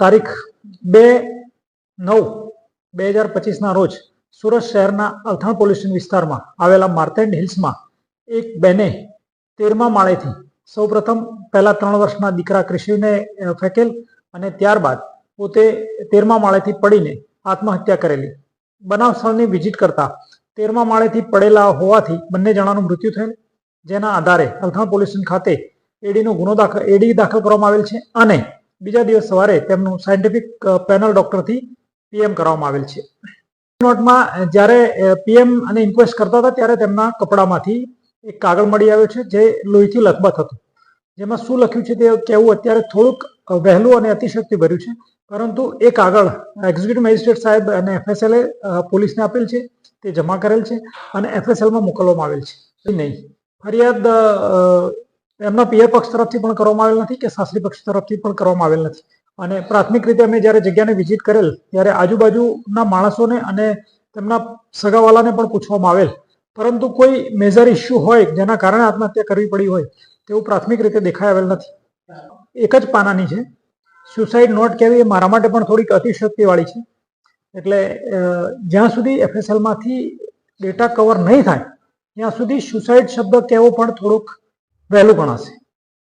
તારીખ બે નવ બે હજાર પચીસના રોજ સુરત શહેરના અલથાણ પોલીસ સ્ટેશન વિસ્તારમાં આવેલા માર્તેન્ડ હિલ્સમાં એક બેને તેરમા માળેથી સૌપ્રથમ પહેલા ત્રણ વર્ષના દીકરા કૃષિને ફેંકેલ અને ત્યારબાદ પોતે તેરમા માળેથી પડીને આત્મહત્યા કરેલી. બનાવ સ્થળની વિઝિટ કરતા તેરમા માળેથી પડેલા હોવાથી બંને જણાનું મૃત્યુ થયેલ, જેના આધારે અલથાણ પોલીસ સ્ટેશન ખાતે એડીનો ગુનો દાખલ, એડી દાખલ કરવામાં આવેલ છે અને બીજા દિવસ સવારે તેમનું સાયન્ટિફિક પેનલ ડોક્ટરથી પીએમ કરવામાં આવેલ છે. નોટમાં જ્યારે પીએમ અને ઇન્ક્વેસ્ટ કરતા હતા, ત્યારે તેમના કપડામાંથી એક કાગળ મળી આવ્યો છે, જે લોહીથી લથબથ હતું. જેમાં શું લખ્યું છે તે કહેવું અત્યારે થોડુંક વહેલું અને અતિશક્તિ ભર્યું છે. પરંતુ એ કાગળ એક્ઝિક્યુટિવ મેજિસ્ટ્રેટ સાહેબ અને એફએસએલે પોલીસને આપેલ છે, તે જમા કરેલ છે અને એફએસએલમાં મોકલવામાં આવેલ છે. નહીં. ફરિયાદ એમના પિયર પક્ષ તરફથી પણ કરવામાં આવેલ નથી કે સાસરી પક્ષ તરફથી પણ કરવામાં આવેલ નથી. અને પ્રાથમિક રીતે અમે જ્યારે જગ્યાને વિઝિટ કરેલ, ત્યારે આજુબાજુના માણસોને અને તેમના સગાવાલાને પણ પૂછવામાં આવેલ. પરંતુ કોઈ મેજર ઇસ્યુ હોય જેના કારણે આત્મહત્યા કરવી પડી હોય, તેવું પ્રાથમિક રીતે દેખાઈ આવેલ નથી. એક જ પાનાની છે. સુસાઇડ નોટ કહેવી એ મારા માટે પણ થોડીક અતિશક્તિવાળી છે. એટલે જ્યાં સુધી એફએસએલમાંથી ડેટા કવર નહીં થાય, ત્યાં સુધી સુસાઇડ શબ્દ કહેવો પણ થોડુંક વહેલું ગણાશે